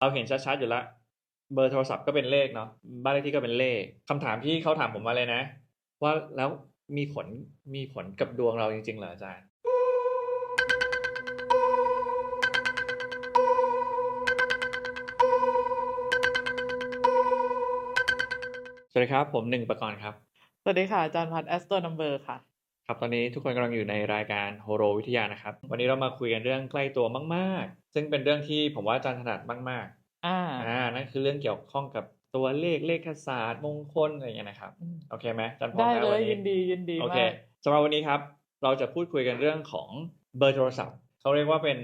เราเห็นชัดๆอยู่แล้วเบอร์โทรศัพท์ก็เป็นเลขเนาะบ้านเลขที่ก็เป็นเลขคำถามที่เขาถามผมมาเลยนะ ว่าแล้วมีผลมีผลกับดวงเราจริงๆเหรออาจารย์สวัสดีครับ ผมหนึ่งประกรณ์ครับ สวัสดีค่ะ อาจารย์พัดแอสโตนัมเบอร์ค่ะ ครับตอนนี้ทุกคนกำลังอยู่ในรายการโฮโรวิทยานะครับ วันนี้เรามาคุยกันเรื่องใกล้ตัวมากๆ ซึ่งเป็นเรื่องที่ผมว่าอาจารย์ถนัดมากอ่าๆอ่า นั่นคือเรื่องเกี่ยวข้องกับตัวเลขเลขศาสตร์มงคลอะไรอย่างเงี้ยนะครับอืมโอเคไหมอาจารย์พร้อมได้นะเลวันยนี้ยินดียินดีโอเคมากสำหรับวันนี้ครับ เราจะพูดคุยกันเรื่องของเบอร์โทรศัพท์เขาเรียกว่าเป็น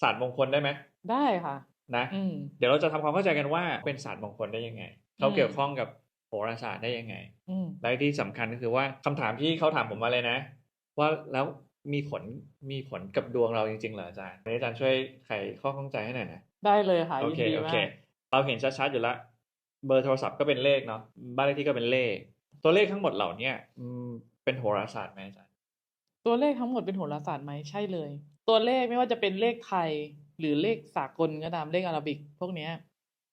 ศาสตร์มงคลได้ไหมได้ค่ะ นะ อืม เดี๋ยวเราจะทำความเข้าใจกันว่าเป็นศาสตร์มงคลได้ยังไง เขาอืมเกี่ยวข้องกับโหราศาสตร์ได้ยังไง อืมและที่สำคัญก็คือว่าคำถามที่เขาถามผมมาเลยนะ ว่าแล้ว มีผลมีผลกับดวงเราจริงๆเหรออาจารย์อาจารย์ช่วยไขข้อข้องใจให้หน่อยนะได้เลยค่ะโอยินเคดีโอมาเคกเราเห็นชัดๆอยู่แล้วเบอร์โทรศัพท์ก็เป็นเลขเนาะบ้านเลขที่ก็เป็นเลข ตัวเลขทั้งหมดเหล่าเนี้ยอืมเป็นโหราศาสตร์ไหมอาจารย์ตัวเลขทั้งหมดเป็นโหราศาสตร์ไหมใช่เลย ตัวเลขไม่ว่าจะเป็นเลขไทยหรือเลขสากลก็ตามเลขอาราบิก พวกเนี้ย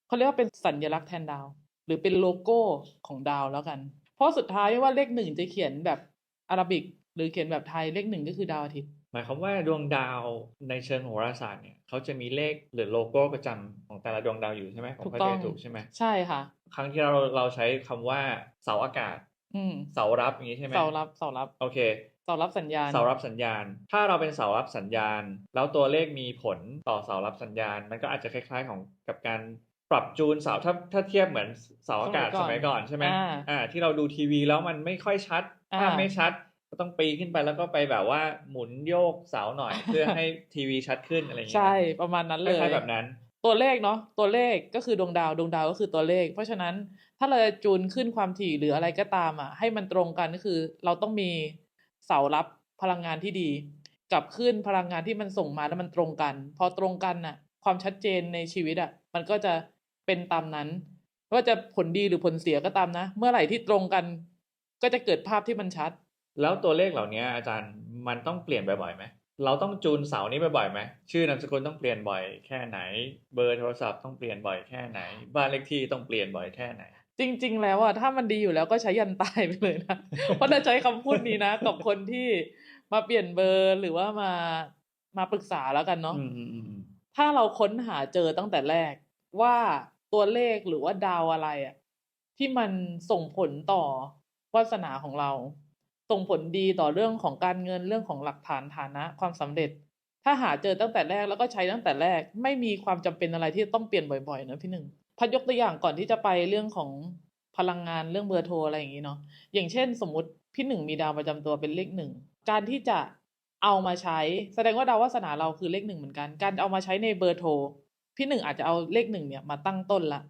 เขาเรียกว่าเป็นสัญลักษณ์แทนดาว หรือเป็นโลโก้ของดาวแล้วกัน เพราะสุดท้ายไม่ว่าเลขหนึ่งจะเขียนแบบอาราบิกห รือเขียนแบบไทยเลขหนึ่งก็คือดาวอาทิตย์หมายความว่าดวงดาวในเชิงโหราศาสตร์เนี่ยเขาจะมีเลขหรือโลโก้ประจำของแต่ละดวงดาวอยู่ใช่ไหมผมถูกเข้าต้ใจองถูกใช่ไหมใช่ค่ะ ครั้งที่เราเราใช้คำว่าเสาอากาศอืมเสารับอย่างนี้ใช่ไหมเสารับเสารับโอเคเสารับสัญญาณเสารับสัญญาณ ถ้าเราเป็นเสารับสัญญาณ แล้วตัวเลขมีผลต่อเสารับสัญญาณ มันก็อาจจะคล้าย ๆ ของกับการปรับจูนเสาถ้าถ้าเทียบเหมือนเสาอากาศสสมัมัยยก่ก่ออนนใช่ไหมอ่าอ่าที่เราดูทีวีแล้วมันไม่ค่อยชัดอ่าภาพไม่ชัด ก็ต้องปีนขึ้นไปแล้วก็ไปแบบว่าหมุนโยกเสาหน่อย เพื่อให้ทีวีชัดขึ้นอะไรอย่างเงี้ยใช่ประมาณนั้นคเลยล้ายๆแบบนั้น ตัวเลขเนาะตัวเลขก็คือดวงดาวดวงดาวก็คือตัวเลข เพราะฉะนั้นถ้าเราจะจูนขึ้นความถี่หรืออะไรก็ตามอะ ให้มันตรงกันก็คือ เราต้องมีเสารับพลังงานที่ดีกับขึ้นพลังงานที่มันส่งมาแล้วมันตรงกัน พอตรงกันน่ะ ความชัดเจนในชีวิตอะ มันก็จะเป็นตามนั้นไม่ว่าจะผลดีหรือผลเสียก็ตามนะ เมื่อไหร่ที่ตรงกัน ก็จะเกิดภาพที่มันชัด แล้วตัวเลขเหล่านี้อาจารย์มันต้องเปลี่ยนบ่อยๆไหมเราต้องจูนเสานี้บ่อยๆไหมชื่อนามสกุลต้องเปลี่ยนบ่อยแค่ไหน เบอร์โทรศัพท์ต้องเปลี่ยนบ่อยแค่ไหน บ้านเลขที่ต้องเปลี่ยนบ่อยแค่ไหน จริง ๆ แล้วอะถ้ามันดีอยู่แล้วก็ใช้ยันตายไปเลยนะเพราะจะใช้คำพูดนี้นะกับคนที่มาเปลี่ยนเบอร์หรือว่ามามาปรึกษาแล้วกันเนาะอืมอืมอืมอืมถ้าเราค้นหาเจอตั้งแต่แรกว่าตัวเลขหรือว่าดาวอะไรอะที่มันส่งผลต่อวาสนาของเรา ส่งผลดีต่อเรื่องของการเงินเรื่องของหลักฐานฐานะความสำเร็จ ถ้าหาเจอตั้งแต่แรกแล้วก็ใช้ตั้งแต่แรก ไม่มีความจำเป็นอะไรที่ต้องเปลี่ยนบ่อยๆนะพี่หนึ่งพัดยกตัวอย่างก่อนที่จะไปเรื่องของพลังงานเรื่องเบอร์โทรอะไรอย่างนี้เนาะอย่างเช่น สมมติพี่หนึ่งมีดาวประจำตัวเป็นเลขหนึ่งการที่จะเอามาใช้ แสดงว่าดาววาสนาเราคือเลขหนึ่งเหมือนกัน การเอามาใช้ในเบอร์โทรพี่หนึ่งอาจจะเอาเลขหนึ่งเนี่ยมาตั้งต้นละ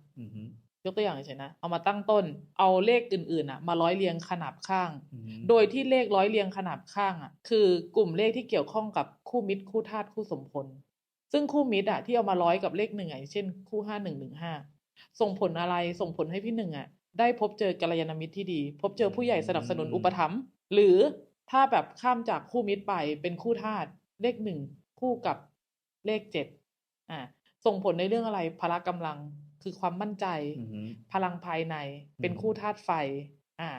กตัวอย่างเฉยๆนะ เอามาตั้งต้น เอาเลขอื่นๆอะมาร้อยเรียงขนาบข้างอืมโดยที่เลขร้อยเรียงขนาบข้างอะ คือกลุ่มเลขที่เกี่ยวข้องกับคู่มิตรคู่ธาตุคู่สมพล ซึ่งคู่มิตรอะที่เอามาร้อยกับเลขหนึ่งอะอย่างเช่นคู่ห้าหนึ่งหนึ่งห้าส่งผลอะไรส่งผลให้พี่หนึ่งอะได้พบเจอกัลยาณมิตรที่ดี พบเจอผู้ใหญ่สนับสนุนอุปถัมภ์หรือถ้าแบบข้ามจากคู่มิตรไปเป็นคู่ธาตุเลขหนึ่งคู่กับเลขเจ็ดอ่าส่งผลในเรื่องอะไรพละกำลัง คือความมั่นใจอืมอืมพลังภายในเป็นอืมคู่ธาตุไฟ อ่า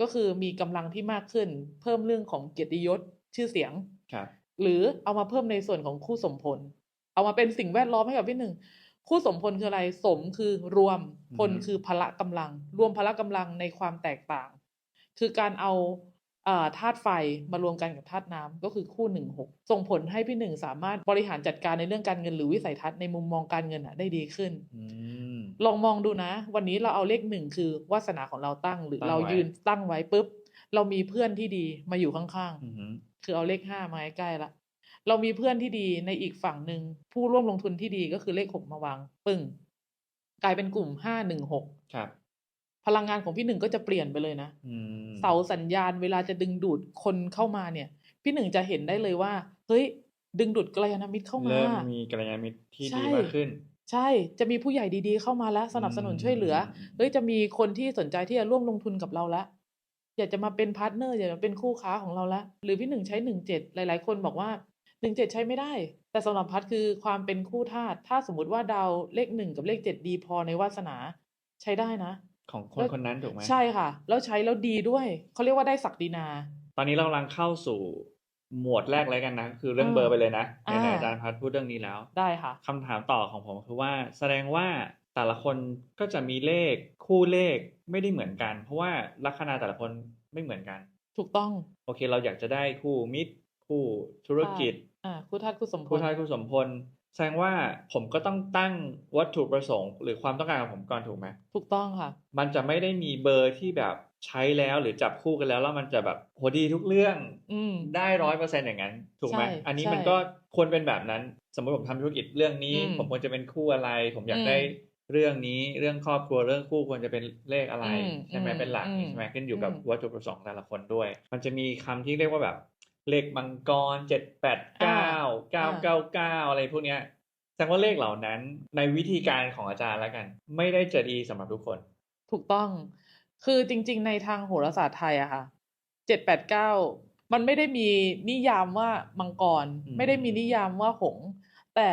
ก็คือมีกำลังที่มากขึ้น เพิ่มเรื่องของเกียรติยศชื่อเสียงครับ หรือเอามาเพิ่มในส่วนของคู่สมพล เอามาเป็นสิ่งแวดล้อมให้กับพี่หนึ่งคู่สมพลคืออะไรสมคือรวมพลอืมคือพละกำลัง รวมพละกำลังในความแตกต่าง คือการเอาอ่าธาตุไฟมารวมกันกับธาตุน้ำก็คือคู่หนึ่งหกส่งผลให้พี่หนึ่งสามารถบริหารจัดการในเรื่องการเงินหรือวิสัยทัศน์ในมุมมองการเงินอะได้ดีขึ้นอืม ลองมองดูนะ วันนี้เราเอาเลขหนึ่งคือวาสนาของเราตั้ง หรือตั้งเราไว้ยืนตั้งไว้ปุ๊บ เรามีเพื่อนที่ดีมาอยู่ข้างอืมอืมๆคือเอาเลขห้ามาใกล้ๆละเรามีเพื่อนที่ดีในอีกฝั่งหนึ่งผู้ร่วมลงทุนที่ดีก็คือเลขหกมาวางปึ้งกลายเป็นกลุ่มห้าหนึ่งหกครับ พลังงานของพี่หนึ่งก็จะเปลี่ยนไปเลยนะ อืมเสาสัญญาณเวลาจะดึงดูดคนเข้ามาเนี่ย พี่หนึ่งจะเห็นได้เลยว่า เฮ้ย ดึงดูดกัลยาณมิตรเข้ามา เริ่มมีกัลยาณมิตรที่ใช่ ดีมากขึ้น ใช่จะมีผู้ใหญ่ดีๆเข้ามาแล้ว สนับสนุนช่วยเหลือเฮ้ยจะมีคนที่สนใจที่จะร่วมลงทุนกับเราละอยากจะมาเป็นพาร์ทเนอร์อยากจะเป็นคู่ค้าของเราละหรือพี่หนึ่งใช้หนึ่งเจ็ดหลาย ๆ คนบอกว่าหนึ่งเจ็ดใช้ไม่ได้ แต่สำหรับพัดคือความเป็นคู่ธาตุถ้าสมมติว่าดาวเลขหนึ่งกับเลขเจ็ดดีพอในวาสนาใช้ได้นะ ของคนแล้วคนนั้นถูกไหมใช่ค่ะ แล้วใช้แล้วดีด้วยเขาเรียกว่าได้ศักดินา ตอนนี้เรากำลังเข้าสู่ หมวดแรกเลยกันนะ คือเรื่องอ่าเบอร์ไปเลยนะอ่าไหนๆอาจารย์พัดพูดเรื่องนี้แล้ว ได้ค่ะคำถามต่อของผมคือว่า แสดงว่าแต่ละคนก็จะมีเลขคู่เลขไม่ได้เหมือนกัน เพราะว่าลัคนาแต่ละคนไม่เหมือนกัน ถูกต้อง โอเค เราอยากจะได้คู่มิตร คู่ธุรกิจอ่าคู่ธาตุคู่สมพคู่ลทายคู่สมพลแสดงว่าผมก็ต้องตั้งวัตถุประสงค์ หรือความต้องการของผมก่อนถูกไหมถูกต้องค่ะ มันจะไม่ได้มีเบอร์ที่แบบ ใช้แล้วหรือจับคู่กันแล้วแล้วมันจะแบบโหดีทุกเรื่องอืมได้ร้อยเปอร์เซ็นต์อย่างนั้น ถูกไหมใช่อันนี้ใช่มันก็ควรเป็นแบบนั้น สมมติผมทำธุรกิจเรื่องนี้อืมผมควรจะเป็นคู่อะไร ผมอยากอืมได้เรื่องนี้เรื่องครอบครัวเรื่องคู่ควรจะเป็นเลขอะไรอืมใช่ไหมอืมเป็นหลักอืมใช่ไหมขึ้นอยู่กับอืมวัตถุประสงค์แต่ละคนด้วย มันจะมีคำที่เรียกว่าแบบเลขมังกรเจ็ดแปดเก้าเก้าเก้าเก้าอะไรพวกเนี้ยแสดงว่าเลขเหล่านั้นในวิธีการของอาจารย์แล้วกัน ไม่ได้จะดีสำหรับทุกคน ถูกต้อง คือจริง ๆ ในทางโหราศาสตร์ไทยอะค่ะเจ็ดแปดเก้ามันไม่ได้มีนิยามว่ามังกรอืมไม่ได้มีนิยามว่าหงส์แต่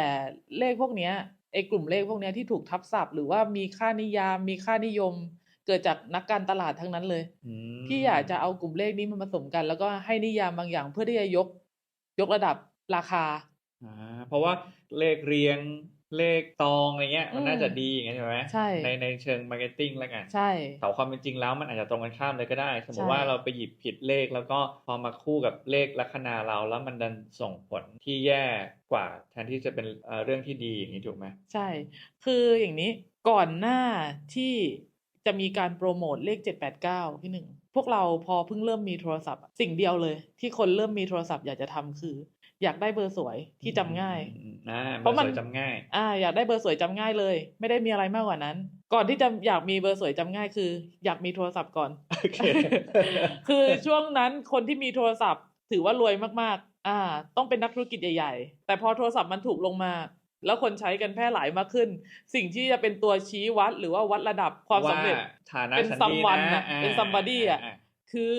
เลขพวกเนี้ยไอ้กลุ่มเลขพวกเนี้ยที่ถูกทับศัพท์หรือว่ามีค่านิยามมีค่านิยม เกิดจากนักการตลาดทั้งนั้นเลยอืมพี่อยากจะเอากลุ่มเลขนี้มาผสมกัน แล้วก็ให้นิยามบางอย่างเพื่อที่จะยก ยกระดับราคาอ่าเพราะว่าเลขเรียง เลขตองอะไรเงี้ยมันอืมน่าจะดีอย่างเงี้ยใช่ไหมใช่ในในเชิงมาร์เก็ตติ้งแล้วกันใช่แต่ความเป็นจริงแล้วมันอาจจะตรงกันข้ามเลยก็ได้ สมมติใช่ว่าเราไปหยิบผิดเลขแล้วก็พอมาคู่กับเลขลัคนาเราแล้วมันดันส่งผลที่แย่กว่าแทนที่จะเป็นเอ่อเรื่องที่ดีอย่างนี้ถูกไหมใช่ คืออย่างนี้ก่อนหน้าที่จะมีการโปรโมทเลขเจ็ดแปดเก้าพี่หนึ่งพวกเราพอเพิ่งเริ่มมีโทรศัพท์อะสิ่งเดียวเลย ที่คนเริ่มมีโทรศัพท์อยากจะทำคือ อยากได้เบอร์สวยที่จำง่ายอืมอ่าเพราะมันเบอร์สวยจำง่าย อ่า อยากได้เบอร์สวยจำง่ายเลย ไม่ได้มีอะไรมากกว่านั้น ก่อนที่จะอยากมีเบอร์สวยจำง่ายคือ อยากมีโทรศัพท์ก่อนโอเคคือช่วงนั้นคนที่มีโทรศัพท์ ถือว่ารวยมากๆ อ่า ต้องเป็นนักธุรกิจใหญ่ ๆ แต่พอโทรศัพท์มันถูกลงมา แล้วคนใช้กันแพร่หลายมากขึ้น สิ่งที่จะเป็นตัวชี้วัดหรือว่าวัดระดับความสำเร็จฐานะเป็นฉันดี someone นะอะเป็น somebody อะาคือ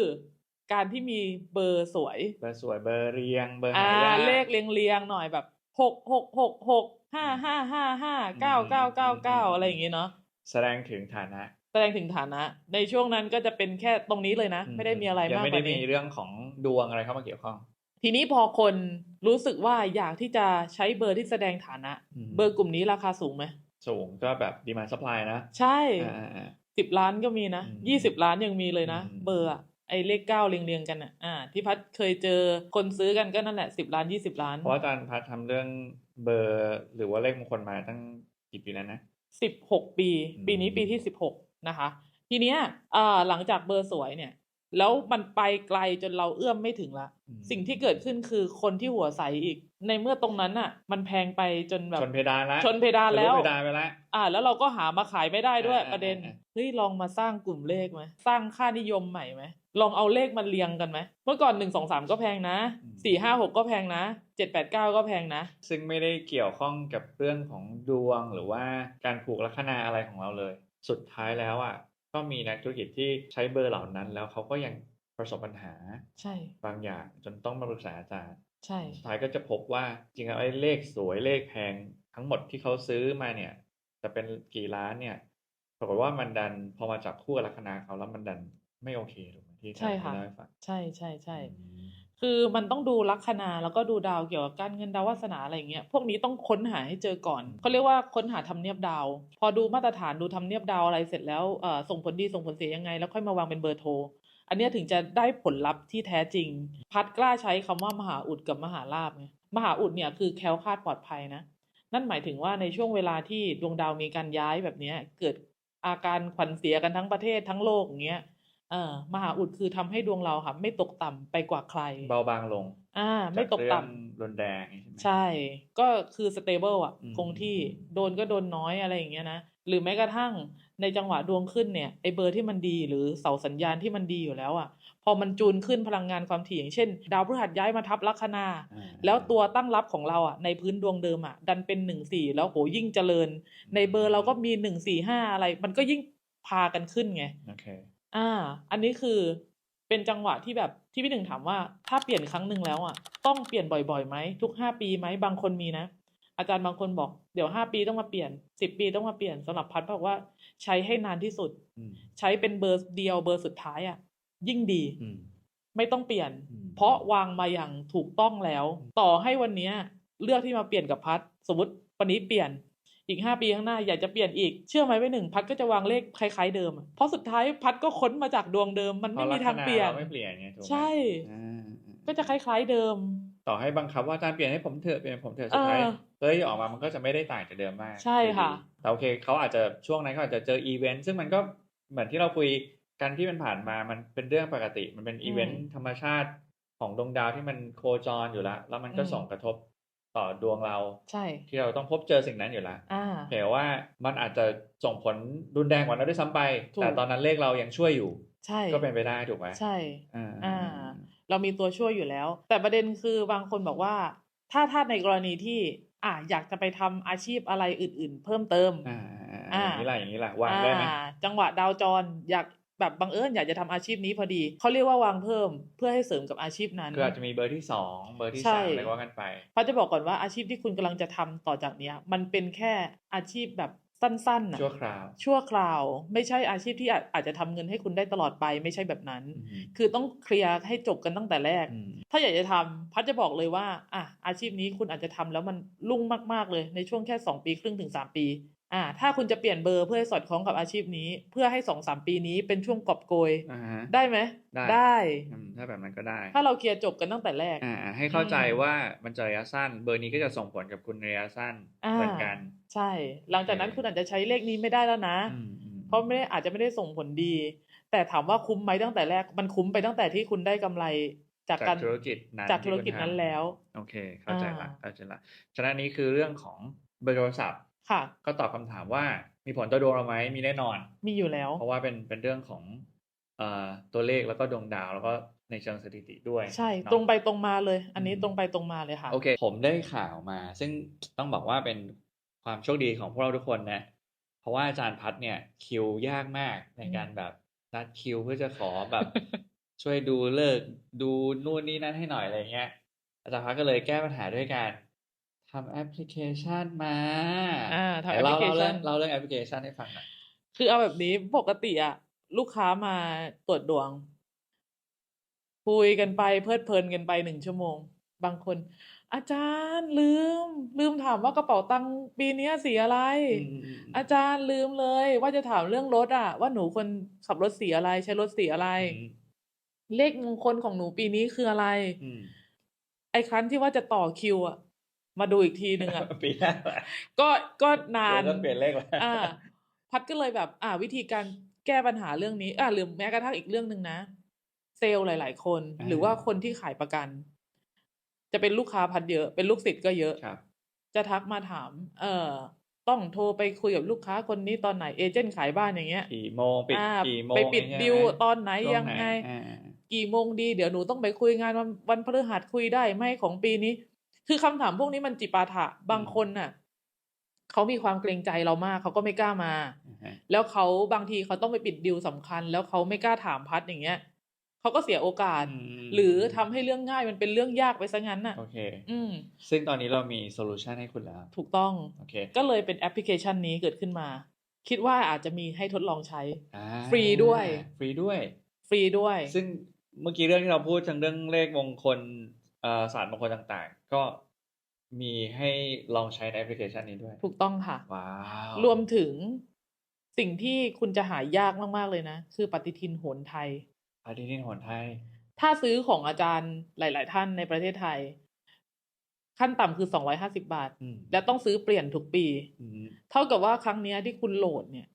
การที่มีเบอร์สวย เบอร์สวยเบอร์เรียงเบอร์อ่าหายาก เลขเรียงๆหน่อยแบบหกหกหกหกห้าห้าห้าห้าเก้าเก้าเก้าเก้าอะไรอย่างงี้เนาะแสดงถึงฐานะแสดงถึงฐานะ ในช่วงนั้นก็จะเป็นแค่ตรงนี้เลยนะ ไม่ได้มีอะไรยังมากไม่กได้ว่ามีนี้ เรื่องของดวงอะไรเข้ามาเกี่ยวข้องทีนี้พอคนรู้สึกว่าอยากที่จะใช้เบอร์ที่แสดงฐานะอืมเบอร์กลุ่มนี้ราคาสูงไหมสูงก็แบบดีมาสปายนะใช่อ่าอ่า สิบล้านก็มีนะอืมยี่สิบล้านยังมีเลยนะ อืม เบอร์อะ ไอเลขเก้าเรียงเรียงๆกันอะอ่า ที่พัดเคยเจอคนซื้อกันก็นั่นแหละสิบล้านยี่สิบล้าน เพราะว่าอาจารย์พัดทำเรื่องเบอร์หรือว่าเลขมงคลมาตั้งกี่ปีแล้วนะสิบหกปีอืมปีนี้ปีที่สิบหกนะคะ ทีเนี้ยอ่าหลังจากเบอร์สวยเนี่ย แล้วมันไปไกลจนเราเอื้อมไม่ถึงละอืมสิ่งที่เกิดขึ้นคือคนที่หัวใสอีก ในเมื่อตรงนั้นอะ มันแพงไปจนแบบชนเพดานแล้วชนเพดานแล้วทะเพดานไปแล้วอ่า แล้วเราก็หามาขายไม่ได้ด้วยอ่าประเด็นอ่าเฮ้ยลองมาสร้างกลุ่มเลขไหมสร้างค่านิยมใหม่ไหม ลองเอาเลขมาเรียงกันไหม เมื่อก่อนหนึ่งสองสามก็แพงนะสี่ห้าหกก็แพงนะเจ็ดแปดเก้าก็แพงนะ ซึ่งไม่ได้เกี่ยวข้องกับเรื่องของดวงหรือว่าการผูกลัคนาอะไรของเราเลย สุดท้ายแล้วอะ ก็มีนักธุรกิจที่ใช้เบอร์เหล่านั้นแล้วเขาก็ยังประสบปัญหา ใช่ บางอย่างจนต้องมาปรึกษาอาจารย์ ใช่สุดท้ายก็จะพบว่าจริงๆแล้วไอ้เลขสวยเลขแพงทั้งหมดที่เขาซื้อมาเนี่ยจะเป็นกี่ล้านเนี่ยปรากฏว่ามันดันพอมาจับคู่กับลัคนาเขาแล้วมันดันไม่โอเคถูกไหม ที่อาจารใช่ย์ค่ะเล่าให้ฟังใช่ใช่ใช่อืมคือมันต้องดูลัคนาแล้วก็ดูดาวเกี่ยวกับการเงินดาววาสนาอะไรอย่างเงี้ยพวกนี้ต้องค้นหาให้เจอก่อนเขาเรียกว่าค้นหาทำเนียบดาว พอดูมาตรฐานดูทำเนียบดาวอะไรเสร็จแล้วเอ่อส่งผลดีส่งผลเสียยังไง แล้วค่อยมาวางเป็นเบอร์โทร อันเนี้ยถึงจะได้ผลลัพธ์ที่แท้จริง พัดกล้าใช้คำว่ามหาอุดกับมหาลาภไงมหาอุดเนี่ยคือแคล้วคลาดปลอดภัยนะ นั่นหมายถึงว่าในช่วงเวลาที่ดวงดาวมีการย้ายแบบเนี้ยเกิดอาการขวัญเสียกันทั้งประเทศทั้งโลกอย่างเงี้ย เออมหาอุดคือทำให้ดวงเราค่ะ ไม่ตกต่ำไปกว่าใคร เบาบางลง อ่า ไม่ตกต่ำจากเรื่องรุนแรงใช่ไหมใช่ ก็คือสเตเบิลอะอืมคงที่โดนก็โดนน้อยอะไรอย่างเงี้ยนะ หรือแม้กระทั่งในจังหวะดวงขึ้นเนี่ยไอเบอร์ที่มันดีหรือเสาสัญญาณที่มันดีอยู่แล้วอะ พอมันจูนขึ้นพลังงานความถี่อย่างเช่น ดาวพฤหัสย้ายมาทับลัคนาอ่าแล้วตัวตั้งรับของเราอะในพื้นดวงเดิมอะ ดันเป็นหนึ่งสี่แล้วโหยิ่งเจริญ ในเบอร์เราก็มีหนึ่งสี่ห้าอะไร มันก็ยิ่งพากันขึ้นไงโอเคอ่า อันนี้คือเป็นจังหวะที่แบบที่พี่หนึ่งถามว่า ถ้าเปลี่ยนครั้งหนึ่งแล้วอะ ต้องเปลี่ยนบ่อยๆไหมทุกห้าปีไหมบางคนมีนะอาจารย์บางคนบอกเดี๋ยวห้าปีต้องมาเปลี่ยนสิบปีต้องมาเปลี่ยนสำหรับพัดบอกว่าใช้ให้นานที่สุดอืมใช้เป็นเบอร์เดียวเบอร์สุดท้ายอะ ยิ่งดีอืมไม่ต้องเปลี่ยนอืมเพราะวางมาอย่างถูกต้องแล้ว ต่อให้วันเนี้ยเลือกที่มาเปลี่ยนกับพัด สมมติวันนี้เปลี่ยน อีกห้าปีข้างหน้าอยากจะเปลี่ยนอีก เชื่อไหมว่าหนึ่งพัดก็จะวางเลขคล้ายๆเดิมอะเพราะสุดท้ายพัดก็ค้นมาจากดวงเดิม มันไม่มีทางเปลี่ยนพราะลัคนาราไม่เปลี่ยนไงถูกไหมใช่อ่าก็จะคล้ายๆเดิม ต่อให้บังคับว่าอาจารย์เปลี่ยนให้ผมเถอะเปลี่ยนให้ผมเถอะสุดท้ายเออเฮ้ยออกมามันก็จะไม่ได้ต่างจากเดิมมาก ใช่ค่ะอยู่ดีแต่โอเคเขาอาจจะช่วงนั้นเขาอาจจะเจออีเวนต์ซึ่งมันก็เหมือนที่เราคุยกันที่มันผ่านมามันเป็นเรื่องปกติ มันเป็นอีเวนต์ธรรมชาติของดวงดาวที่มันโคจรอยู่แล้ว แล้วมันก็อืมส่งกระทบ ต่อดวงเรา ใช่ ที่เราต้องพบเจอสิ่งนั้นอยู่แล้วอ่าแต่ว่ามันอาจจะส่งผลรุนแรงกว่านั้นด้วยซ้ำไปถูกแต่ตอนนั้นเลขเรายังช่วยอยู่ ใช่ ก็เป็นไปได้ถูกไหมใช่อ่าอ่าเรามีตัวช่วยอยู่แล้ว แต่ประเด็นคือบางคนบอกว่า ถ้าถ้าในกรณีที่อ่าอยากจะไปทำอาชีพอะไรอื่น ๆ เพิ่มเติม อ่าอ่าอย่างนี้แหละอย่างนี้แหละวางได้ไหมอ่าจังหวะดาวจรอยาก แบบบังเอิญอยากจะทำอาชีพนี้พอดี เขาเรียกว่าวางเพิ่มเพื่อให้เสริมกับอาชีพนั้น คืออาจจะมีเบอร์ที่สองเบอร์ที่ใช่สามอะไรก็ว่ากันไปพัดจะบอกก่อนว่าอาชีพที่คุณกำลังจะทำต่อจากเนี้ย มันเป็นแค่อาชีพแบบสั้นๆน่ะชั่วคราว ชั่วคราว ไม่ใช่อาชีพที่อาจอาจจะทำเงินให้คุณได้ตลอดไปไม่ใช่แบบนั้นอืมคือต้องเคลียร์ให้จบกันตั้งแต่แรกอืมถ้าอยากจะทำพัดจะบอกเลยว่าอะอาชีพนี้คุณอาจจะทำแล้วมันรุ่งมากๆเลยในช่วงแค่สองปีครึ่งถึงสามปี อ่า ถ้าคุณจะเปลี่ยนเบอร์เพื่อให้สอดคล้องกับอาชีพนี้ เพื่อให้สองสามปีนี้เป็นช่วงกอบโกย อ่าฮะ ได้ไหมได้ได้อืมถ้าแบบนั้นก็ได้ ถ้าเราเคลียร์จบกันตั้งแต่แรก อ่า ให้เข้าใจอืมว่ามันจะระยะสั้น เบอร์นี้ก็จะส่งผลกับคุณระยะสั้นอ่า เหมือนกันใช่ หลังจากนั้นคุณอาจจะใช้เลขนี้ไม่ได้แล้วนะ อืมอืมเพราะไม่ได้อาจจะไม่ได้ส่งผลดี แต่ถามว่าคุ้มไหมตั้งแต่แรก มันคุ้มไปตั้งแต่ที่คุณได้กำไรจากจากการธุรกิจนั้นจากธุรกิจที่คุณนั้นทำแล้ว โอเค เข้าใจละอ่า เข้าใจละฉะนั้นนี้คือเรื่องของเบอร์โทรศัพท์ ค่ะ ก็ตอบคำถามว่ามีผลต่อดวงเราไหมมีแน่นอน มีอยู่แล้ว เพราะว่าเป็นเป็นเรื่องของเอ่อตัวเลขแล้วก็ดวงดาวแล้วก็ในเชิงสถิติด้วย ใช่เนาะตรงไปตรงมาเลย อันนี้อืมตรงไปตรงมาเลยค่ะ โอเค ผมได้ข่าวมา ซึ่งต้องบอกว่าเป็นความโชคดีของพวกเราทุกคนนะ เพราะว่าอาจารย์พัดเนี่ยคิวยากมากในการแบบนัดคิวเพื่อจะขอแบบช่วยดูเลิกษ์ดูนู่นนี่นั่นให้หน่อยอะไรเงี้ย อาจารย์พัดก็เลยแก้ปัญหาด้วยการ ทำแอปพลิเคชันมาอ่าทำไหนเล่าแอปพลิเคชันเล่าเรื่องเล่าเรื่องแอปพลิเคชันให้ฟังหน่อยคือเอาแบบนี้ปกติอะลูกค้ามาตรวจดวงคุยกันไปเพลิดเพลินกันไปหนึ่งชั่วโมง บางคน อาจารย์ลืม ลืมถามว่ากระเป๋าตังค์ปีเนี้ยสีอะไร อาจารย์ลืมเลย ว่าจะถามเรื่องรถอะว่าหนูควรขับรถสีอะไร ใช้รถสีอะไรอืมเลขมงคลของหนูปีนี้คืออะไรอืมไอ้ครั้นที่ว่าจะต่อคิวอะ มาดูอีกทีหนึ่งอะปีหน้าแหละก็ก็นานเดี๋ยวต้องเปลี่ยนเลขแล้วอ่า พัดก็เลยแบบ อ่า วิธีการแก้ปัญหาเรื่องนี้ อ่าหรือแม้กระทั่งอีกเรื่องหนึ่งนะ เซลล์หลาย ๆ คน หรือว่าคนที่ขายประกัน จะเป็นลูกค้าพัดเยอะ เป็นลูกศิษย์ก็เยอะครับ จะทักมาถาม เอ่อต้องโทรไปคุยกับลูกค้าคนนี้ตอนไหนเอเจนต์ขายบ้านอย่างเงี้ยกี่โมงปิดอ่ากี่โมงไปปิดใช่ไหมดิวตอนไหนช่วยังไงอ่ากี่โมงดี เดี๋ยวหนูต้องไปคุยงานวันวันพฤหัสคุยได้ไหมของปีนี้ คือคำถามพวกนี้มันจิปาถะบางคนน่ะเขามีความเกรงใจเรามากเขาก็ไม่กล้ามาอ่าฮะแล้วเขาบางทีเขาต้องไปปิดดิวสำคัญ แล้วเขาไม่กล้าถามพัดอย่างเงี้ยเขาก็เสียโอกาสมหรือทำให้เรื่องง่ายมันเป็นเรื่องยากไปซะงั้นน่ะโอเคอืมซึ่งตอนนี้เรามีโซลูชันให้คุณแล้ว ถูกต้องโอเคก็เลยเป็นแอปพลิเคชันนี้เกิดขึ้นมา คิดว่าอาจจะมีให้ทดลองใช้อ่าฟรีด้วย ฟรีด้วย ฟรีด้วย ซึ่งเมื่อกี้เรื่องที่เราพูดทั้งเรื่องเลขมงคล เอ่อศาสตร์มงคลต่างๆ ก็มีให้ลองใช้ในแอปพลิเคชันนี้ด้วย ถูกต้องค่ะ ว้าว รวมถึงสิ่งที่คุณจะหายากมากๆเลยนะ คือปฏิทินโหนไทยอาทิตย์นี้หนไทย ถ้าซื้อของอาจารย์หลาย ๆ ท่านในประเทศไทย ขั้นต่ำคือสองร้อยห้าสิบาท อืมและต้องซื้อเปลี่ยนทุกปี อืมเท่ากับว่าครั้งเนี้ยที่คุณโหลดเนี่ย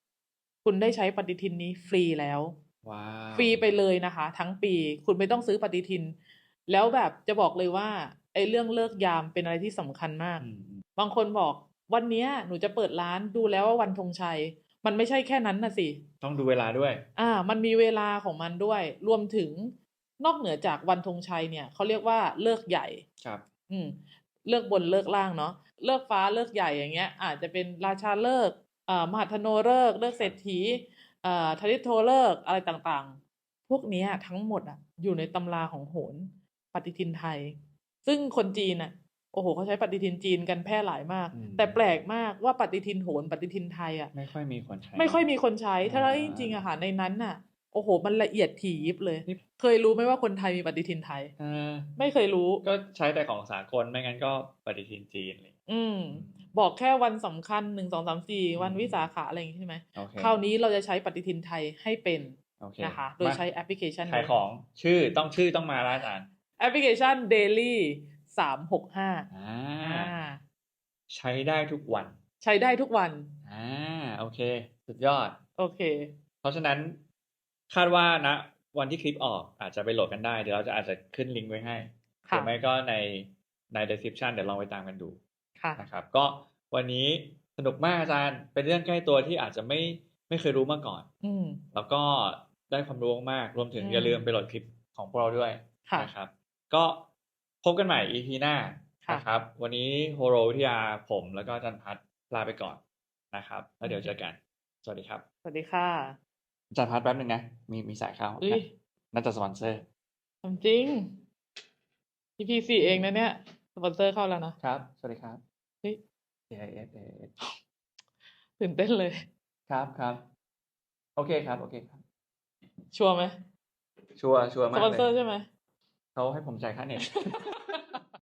คุณได้ใช้ปฏิทินนี้ฟรีแล้ว ว้าวฟรีไปเลยนะคะ ทั้งปี คุณไม่ต้องซื้อปฏิทิน แล้วแบบจะบอกเลยว่าไอ้เรื่องเลิกยามเป็นอะไรที่สำคัญมากอืมอืมบางคนบอกวันเนี้ยหนูจะเปิดร้านดูแล้วว่าวันธงชัย มันไม่ใช่แค่นั้นนะสิ ต้องดูเวลาด้วย อ่า มันมีเวลาของมันด้วย รวมถึงนอกเหนือจากวันธงชัยเนี่ยเขาเรียกว่าเลิกใหญ่ ครับ อืม เลิกบนเลิกล่างเนาะ เลิกฟ้าเลิกใหญ่อย่างเงี้ย อาจจะเป็นราชาเลิกอ่ามหาธโนเลิกเลิกเศรษฐีอ่าธนิตโทเลิกอะไรต่างๆพพวกเนี้ยทั้งหมดอะอยู่ในตำราของโหน ปฏิทินไทย ซึ่งคนจีนอะโอ้โหเขาใช้ปฏิทินจีนกันแพร่หลายมากอืมแต่แปลกมากว่าปฏิทินโหนปฏิทินไทยอะไม่ค่อยมีคนใช้ ไม่ค่อยมีคนใช้ถ้าอ่าจริงๆอะค่ะในนั้นน่ะ โอ้โห มันละเอียดถี่ยิบเลยนี่เคยรู้ไหมว่าคนไทยมีปฏิทินไทยเออไม่เคยรู้ ก็ใช้แต่ของสากลไม่งั้นก็ปฏิทินจีนอะไรอย่างเลยอืม บอกแค่วันสำคัญหนึ่งสองสามสี่วันวิสาขะอะไรอย่างงี้ใช่ไหมโอเคคราวนี้เราจะใช้ปฏิทินไทยให้เป็นโอเคนะคะ โดยมาใช้แอปพลิเคชันขายของชื่อต้องชื่อต้องมาแล้วอาจารย์ แอปพลิเคชัน daily สามหกห้าอ่าอ่าใช้ได้ทุกวัน ใช้ได้ทุกวันอ่าโอเค สุดยอด โอเค เพราะฉะนั้นคาดว่านะ วันที่คลิปออกอาจจะไปโหลดกันได้ เดี๋ยวเราจะอาจจะขึ้นลิงก์ไว้ให้หค่ะรือไม่ก็ในใน description เดี๋ยวลองไปตามกันดูค่ะนะครับ ก็วันนี้สนุกมากอาจารย์ เป็นเรื่องใกล้ตัวที่อาจจะไม่ไม่เคยรู้มาก่อน อืมแล้วก็ได้ความรู้มากๆรวมถึงอืมอย่าลืมไปโหลดคลิปของพวกเราด้วยค่ะนะครับ ก็พบกันใหม่ EP หน้าค่ะนะครับ วันนี้โฮโรวิทยาผมแล้วก็อาจันพัฒน์ลาไปก่อนนะครับ แล้วเดี๋ยวเจอกัน สวัสดีครับ สวัสดีค่ะอาจารย์พัฒน์แป๊บนึงนะ มีมีสายเข้าอุ้ยน่าจะสปอนเซอร์ทำจริง EP สี่เองนะเนี่ยสปอนเซอร์เข้าแล้วนะครับ สวัสดีครับเฮ้ย AIS AIS ตื่นเต้นเลย ครับครับโอเคครับ โอเคครับ ชัวร์ไหมชัวร์ชัวร์สมากปอนเซอร์เลยใช่ไหม เขาให้ผมจ่ายค่าเน็ต